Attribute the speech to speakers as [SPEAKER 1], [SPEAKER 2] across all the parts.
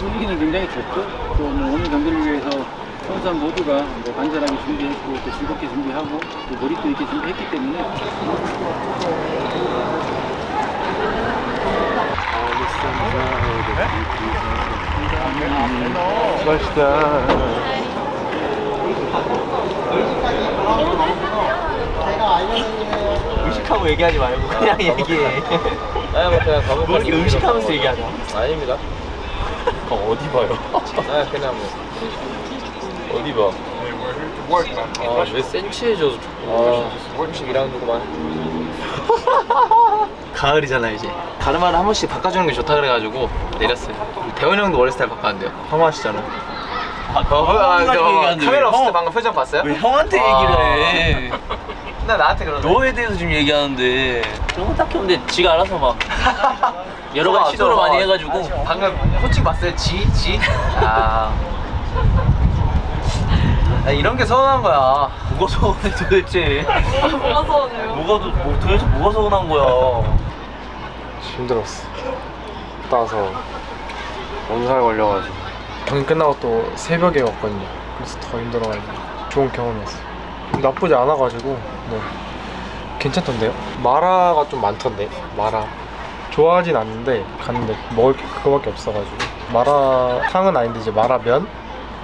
[SPEAKER 1] 팀 분위기는 굉장히 좋고 또뭐 오늘 경기를 위해서 선수단 모두가 뭐 간절하게 준비했고 또 즐겁게 준비하고 또 머리도 있게 준비했기 때문에
[SPEAKER 2] 의식하고 얘기하지 말고 그냥 얘기해.
[SPEAKER 3] 아니 뭐 그냥
[SPEAKER 2] 뭐 이렇게 의식하면서 얘기하자.
[SPEAKER 3] 아닙니다.
[SPEAKER 2] 그럼 어디 봐요?
[SPEAKER 3] 아 그냥 뭐 어디 봐. 아왜 센치해져서 아 32라운드구만.
[SPEAKER 2] 가을이잖아 이제. 가르마를 한 번씩 바꿔주는 게 좋다 그래가지고 내렸어요. 대원 형도 원래 스타일 바꿨는데요. 형 하시잖아. 아, 어, 아, 아, 저 카메라 없을 때 방금 표정 봤어요?
[SPEAKER 4] 왜 형한테
[SPEAKER 2] 아.
[SPEAKER 4] 얘기를 해?
[SPEAKER 2] 나 나한테 그러네.
[SPEAKER 4] 너에 대해서 지금 얘기하는데 그런 거 딱히 없는데 지가 알아서 막 여러 가지 시도를. 많이 해가지고
[SPEAKER 2] 방금 호칭 봤어요? 지? 지? 아. 야, 이런 게 서운한 거야.
[SPEAKER 4] 뭐가 서운해 도대체 뭐가 서운해요? 뭐가 도- 뭐, 도대체 뭐가 서운한 거야
[SPEAKER 5] 힘들었어. 따서 몸살 걸려가지고 경기 끝나고 또 새벽에 왔거든요. 그래서 더 힘들어가지고 좋은 경험이었어요. 나쁘지 않아가지고 네 괜찮던데요? 마라가 좀 많던데 마라 좋아하진 않는데 갔는데 먹을 게 그거밖에 없어가지고 마라탕은 아닌데 이제 마라면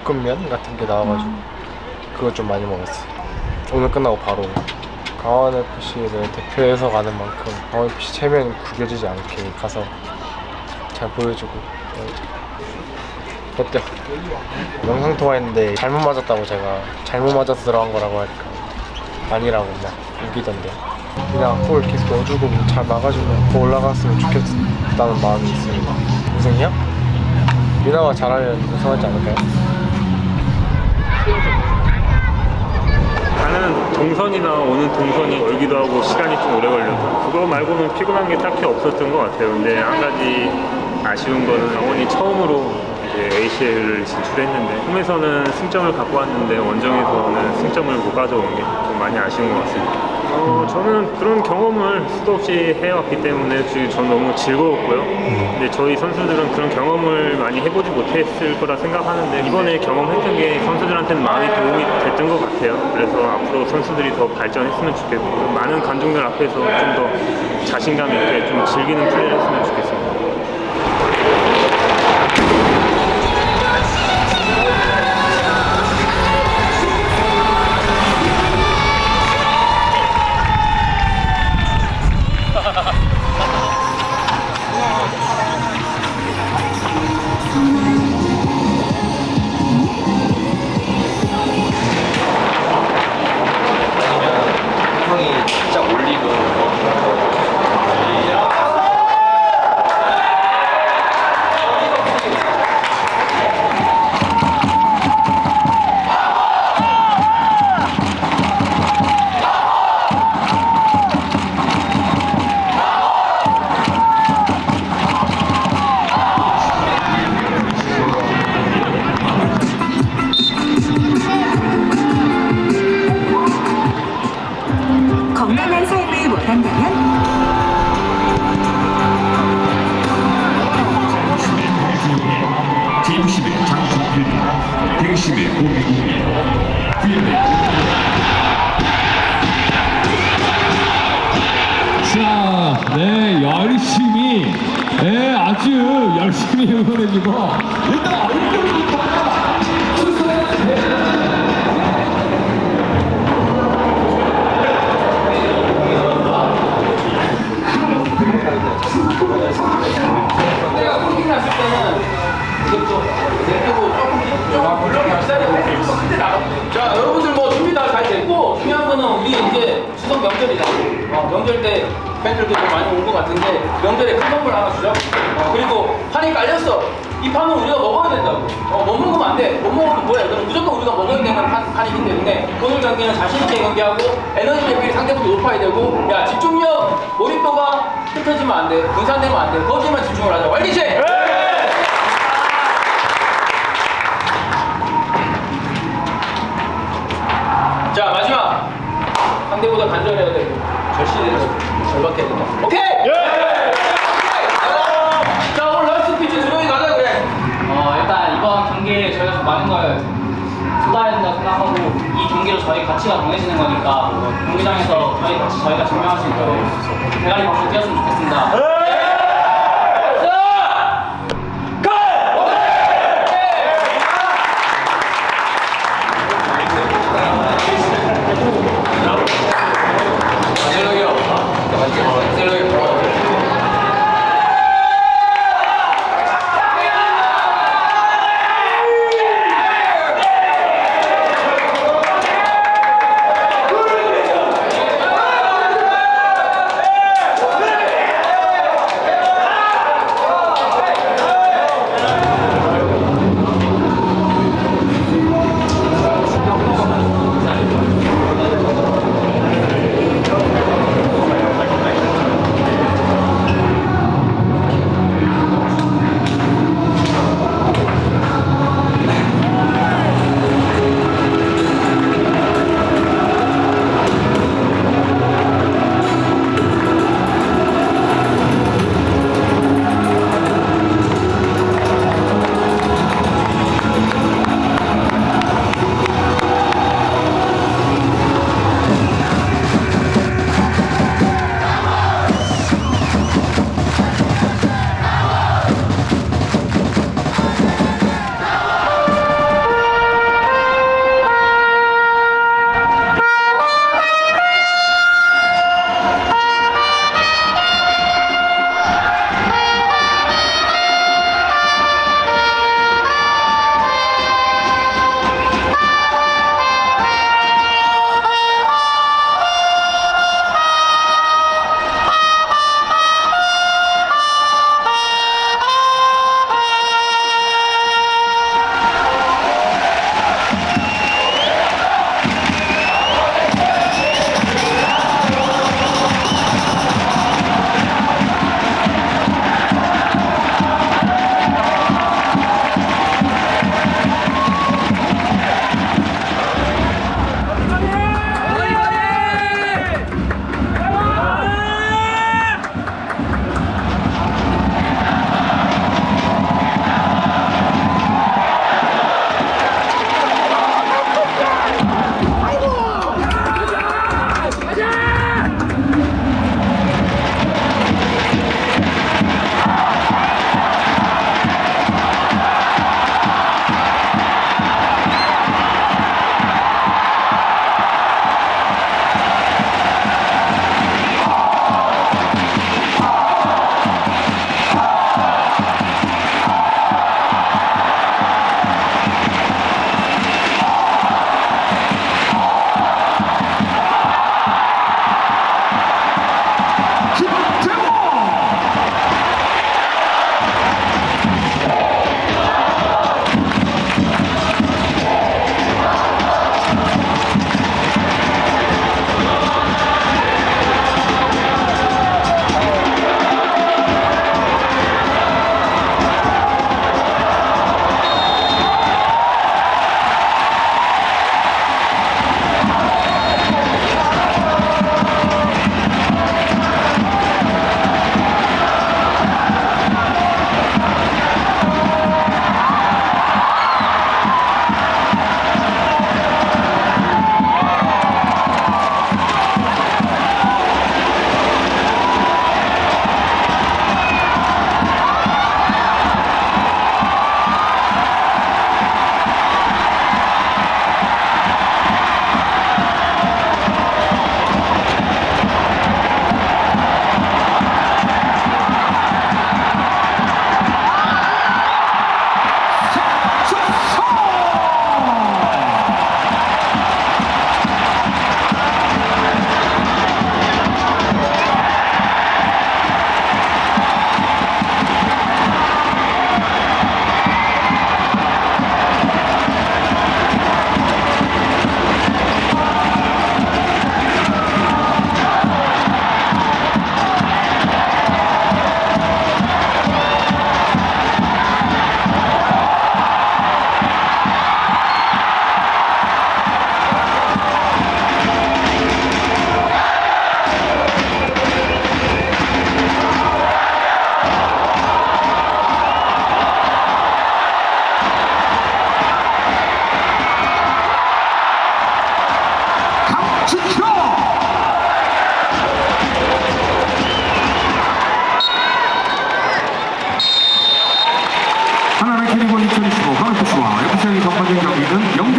[SPEAKER 5] 볶음면 같은 게 나와가지고 그거 좀 많이 먹었어요. 오늘 끝나고 바로 강원 FC를 대표해서 가는 만큼 강원 FC 체면 구겨지지 않게 가서 잘 보여주고 네. 어때요? 영상 통화했는데 잘못 맞았다고 제가 잘못 맞아서 들어간 거라고 할까 아니라고 막 우기던데 그냥 골 계속 넣어주고 잘 막아주면 더 올라갔으면 좋겠다는 마음이 있습니다 우승이요? 미나가 잘하면 우승하지 않을까요?
[SPEAKER 6] 가는 동선이나 오는 동선이 멀기도 하고 시간이 좀 오래 걸려서 그거 말고는 피곤한 게 딱히 없었던 것 같아요. 근데 한 가지 아쉬운 거는 강원이 처음으로 ACL을 진출했는데 홈에서는 승점을 갖고 왔는데 원정에서는 승점을 못 가져온 게 좀 많이 아쉬운 것 같습니다. 어, 저는 그런 경험을 수도 없이 해왔기 때문에 지금 전 너무 즐거웠고요. 근데 저희 선수들은 그런 경험을 많이 해보지 못했을 거라 생각하는데 이번에 경험했던 게 선수들한테는 많이 도움이 됐던 것 같아요. 그래서 앞으로 선수들이 더 발전했으면 좋겠고 많은 관중들 앞에서 좀 더 자신감 있게 좀 즐기는 플레이를 했으면 좋겠습니다.
[SPEAKER 7] 아주 열심히 응원해주고, 일단
[SPEAKER 1] 나가. 자 여러분들 뭐 준비 다 잘 됐고 중요한 거는 우리 이제 추석 명절이다. 어, 명절 때 팬들도 좀 많이 온것 같은데 명절에 큰 선물 하나 주죠. 어, 그리고 판이 깔렸어. 이 판은 우리가 먹어야 된다고. 어, 못 먹으면 안 돼. 못 먹으면 뭐야? 그럼 무조건 우리가 먹어야 되는 판, 판이기 때문에 오늘 경기는 자신 있게 경기하고 에너지 레벨이 상대보다 높아야 되고 야 집중력, 몰입도가 흩어지면 안 돼. 분산되면 안 돼. 거기에만 집중을 하자. 완기시! 절박해야 된다. 오케이! 예! 오케이! 자, 오늘 런스 피치 주동이 가자, 그래. 어,
[SPEAKER 8] 일단 이번 경기에 저희가 좀 많은 걸 쏟아야 된다고 생각하고 이
[SPEAKER 9] 경기로 저희 가치가 정해지는
[SPEAKER 7] 거니까 경기장에서 저희 같이 저희가 증명할 수 있도록 대가리 박수 뛰었으면 좋겠습니다.
[SPEAKER 1] 경기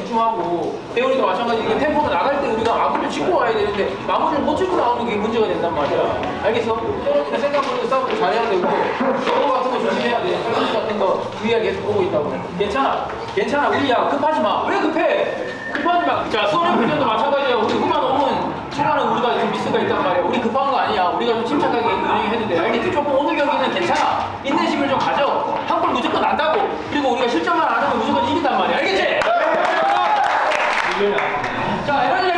[SPEAKER 1] 집중하고 배우리도 마찬가지 이게 템포가 나갈 때 우리가 마무리를 짓고 와야 되는데 마무리를 못 짓고 나오는 게 문제가 된단 말이야. 알겠어? 떨어지는 생각보다 싸움을 잘해야 되고 서로 같은 거 조심해야 돼. 설거지 같은 거 주의하게 계속 보고 있다고 괜찮아. 괜찮아. 우리 야 급하지 마 왜 급해? 급하지 마자 수원의 표정도 마찬가지야 우리 후반 오면 초반에 우리가 좀 미스가 있단 말이야. 우리 급한 거 아니야. 우리가 좀 침착하게 운영해도 돼. 알겠지? 조금 오늘 경기는 괜찮아. 인내심을 좀 가져. 한 골 무조건 난다고. 그리고 우리가 실점만 안 하면 무조건 이긴단 말이야. 알겠지? 자 에너지 레벨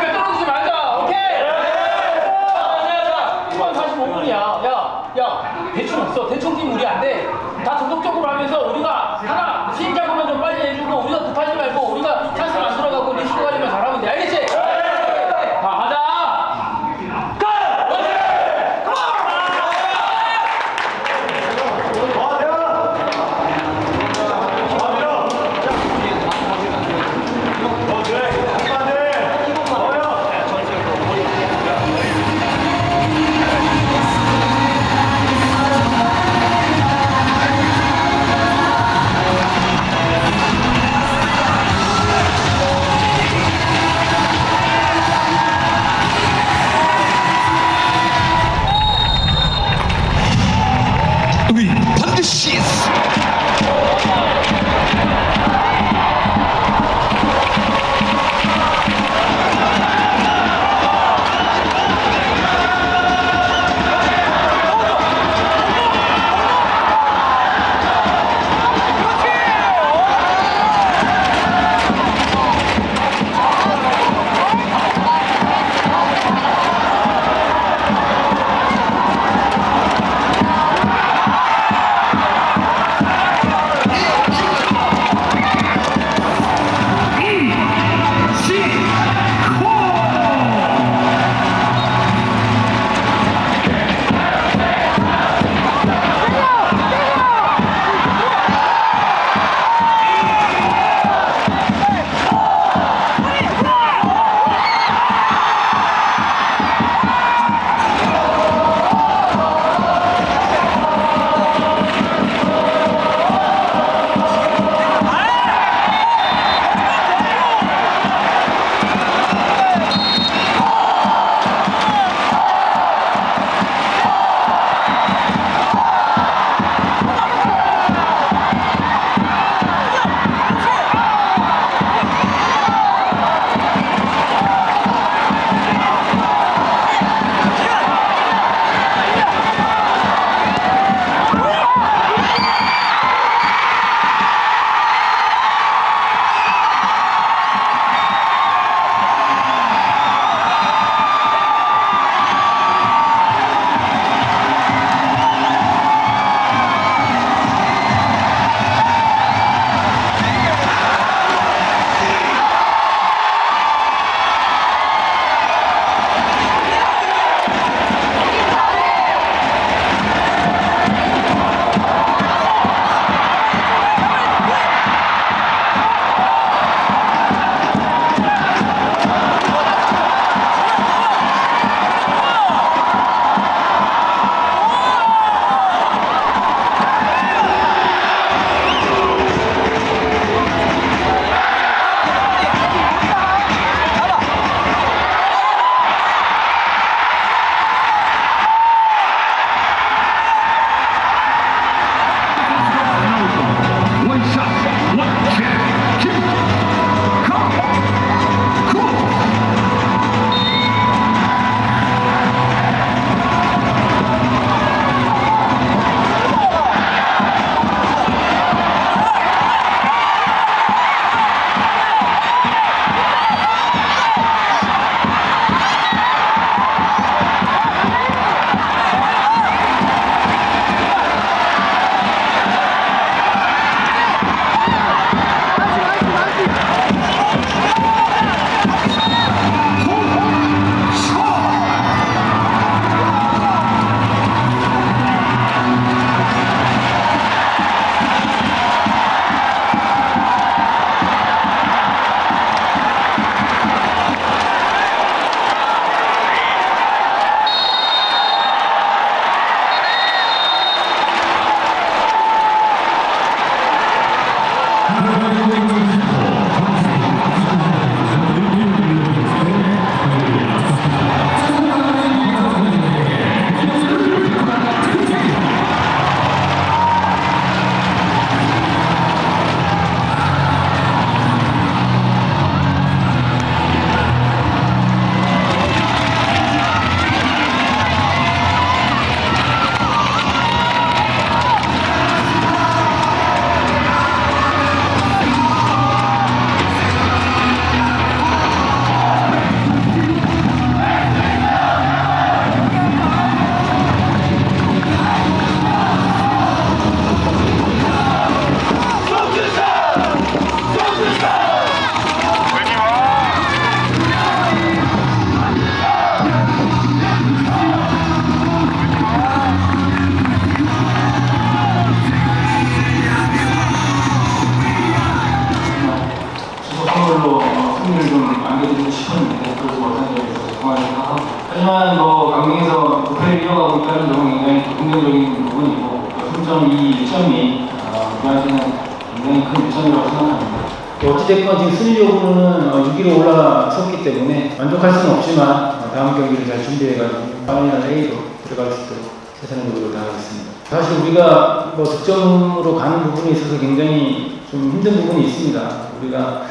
[SPEAKER 10] 큰 유천이라고 생각합니다. 어찌됐건 지금 순위 여부는 6위로 올라섰기 때문에 만족할 수는 없지만 어, 다음 경기를 잘 준비해가지고 다음이나 A로 들어갈 수 있도록 최선의 노력을 다하겠습니다. 사실 우리가 뭐 득점으로 가는 부분에 있어서 굉장히 좀 힘든 부분이 있습니다. 우리가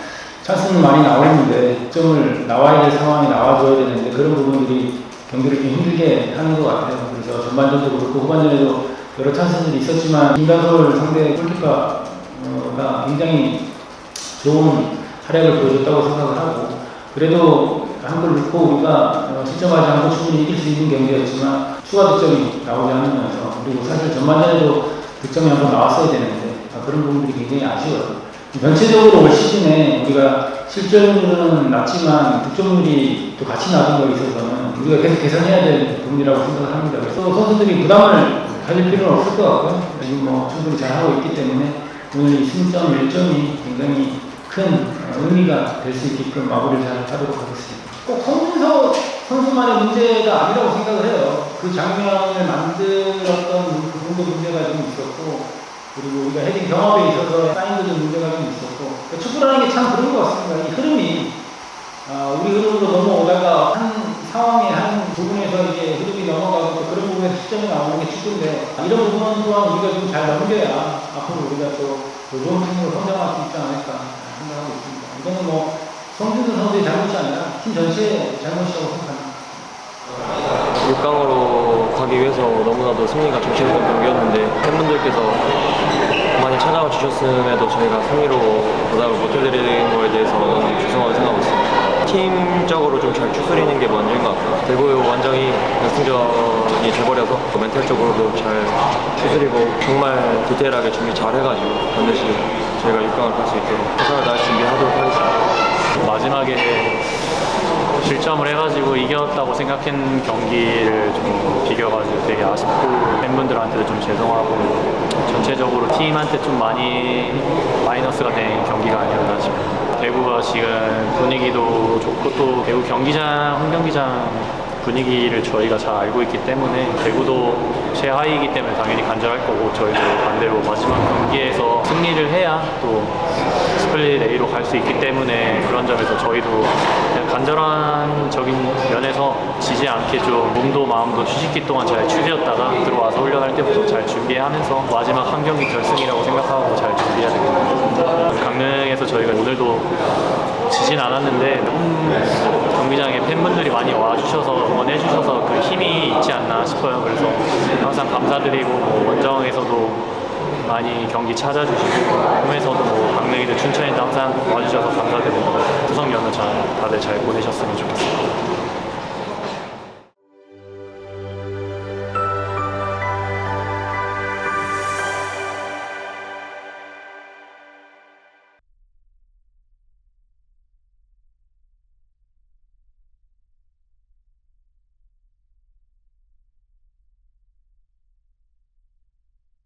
[SPEAKER 10] 찬스는 많이 나오는데 득점을 나와야 될 상황이 나와줘야 되는데 그런 부분들이 경기를 좀 힘들게 하는 것 같아요. 그래서 전반전도 그렇고 후반전에도 여러 찬스들이 있었지만 김다솔 상대 골키퍼 가 굉장히 좋은 활약을 보여줬다고 생각을 하고 그래도 한골 넣고 우리가 어, 실점하지 않고 충분히 이길 수 있는 경기였지만 추가 득점이 나오지 않으면서 그리고 사실 전반전에도 득점이 한번 나왔어야 되는데 아, 그런 부분들이 굉장히 아쉬워요. 전체적으로 올 시즌에 우리가 실점률은 낮지만 득점률이 또 같이 낮은 거에 있어서는 우리가 계속 개선해야 될 부분이라고 생각을 합니다. 그래서 선수들이 부담을 가질 필요는 없을 것 같고요. 지금 뭐 충분히 잘하고 있기 때문에 오늘 이 승점 1점이 굉장히 큰 어, 의미가 될 수 있게끔 마무리를 잘 하도록 하겠습니다. 꼭 송준서 선수만의 문제가 아니라고 생각을 해요. 그 장면을 만들었던 부분도 문제가 좀 있었고, 그리고 우리가 헤딩 경험에 있어서 사인드도 문제가 좀 있었고, 그러니까 축구라는 게 참 그런 것 같습니다. 이 흐름이, 아, 우리 흐름으로 넘어오다가 한 상황에 한 부분에서 이제 흐름이 넘어가고 또 시점이 나오는 게 축구인데, 이런 부분 또한 우리가 좀 잘 넘겨야 앞으로 우리가 또 좋은 팀으로 성장할 수 있지 않을까 생각하고 있습니다. 이거는 뭐, 성준수 선수의 잘못이 아니라 팀 전체의 잘못이라고 생각합니다.
[SPEAKER 11] 6강으로 가기 위해서 너무나도 승리가 중시했던 경기였는데 팬분들께서 많이 찾아와 주셨음에도 저희가 승리로 보답을 못해드리는 거에 대해서 죄송하게 생각하고 있습니다. 팀적으로 좀 잘 추스리는 게 먼저인 것 같고요. 대구 완전히 결승전이 돼버려서 멘탈적으로도 잘 추스리고 정말 디테일하게 준비 잘 해가지고 반드시 저희가 6강을 갈 수 있도록 최선을 다해 준비하도록 하겠습니다.
[SPEAKER 12] 마지막에 실점을 해가지고 이겼다고 생각한 경기를 좀 비겨가지고 되게 아쉽고 팬분들한테도 좀 죄송하고 전체적으로 팀한테 좀 많이 마이너스가 된 경기가 아니었나 싶어요. 대구가 지금 분위기도 좋고 또 대구 경기장, 홈 경기장 분위기를 저희가 잘 알고 있기 때문에 대구도 최하위이기 때문에 당연히 간절할 거고 저희도 반대로 마지막 경기에서 승리를 해야 또 스플릿 A로 갈 수 있기 때문에 그런 점에서 저희도 그냥 간절한 적인 면에서 지지 않게 좀 몸도 마음도 휴식기 동안 잘 추스렸다가 들어와서 훈련할 때부터 잘 준비하면서 마지막 한 경기 결승이라고 생각하고 잘 준비해야 됩니다. 강릉에서 저희가 오늘도 지진 않았는데 홈 경기장에 팬분들이 많이 와주셔서 응원해주셔서 그 힘이 있지 않나 싶어요. 그래서 항상 감사드리고 뭐 원정에서도 많이 경기 찾아주시고 홈에서도 뭐 강릉이든 춘천이든 항상 와주셔서 감사드리고 추석 연휴 잘 다들 잘 보내셨으면 좋겠습니다.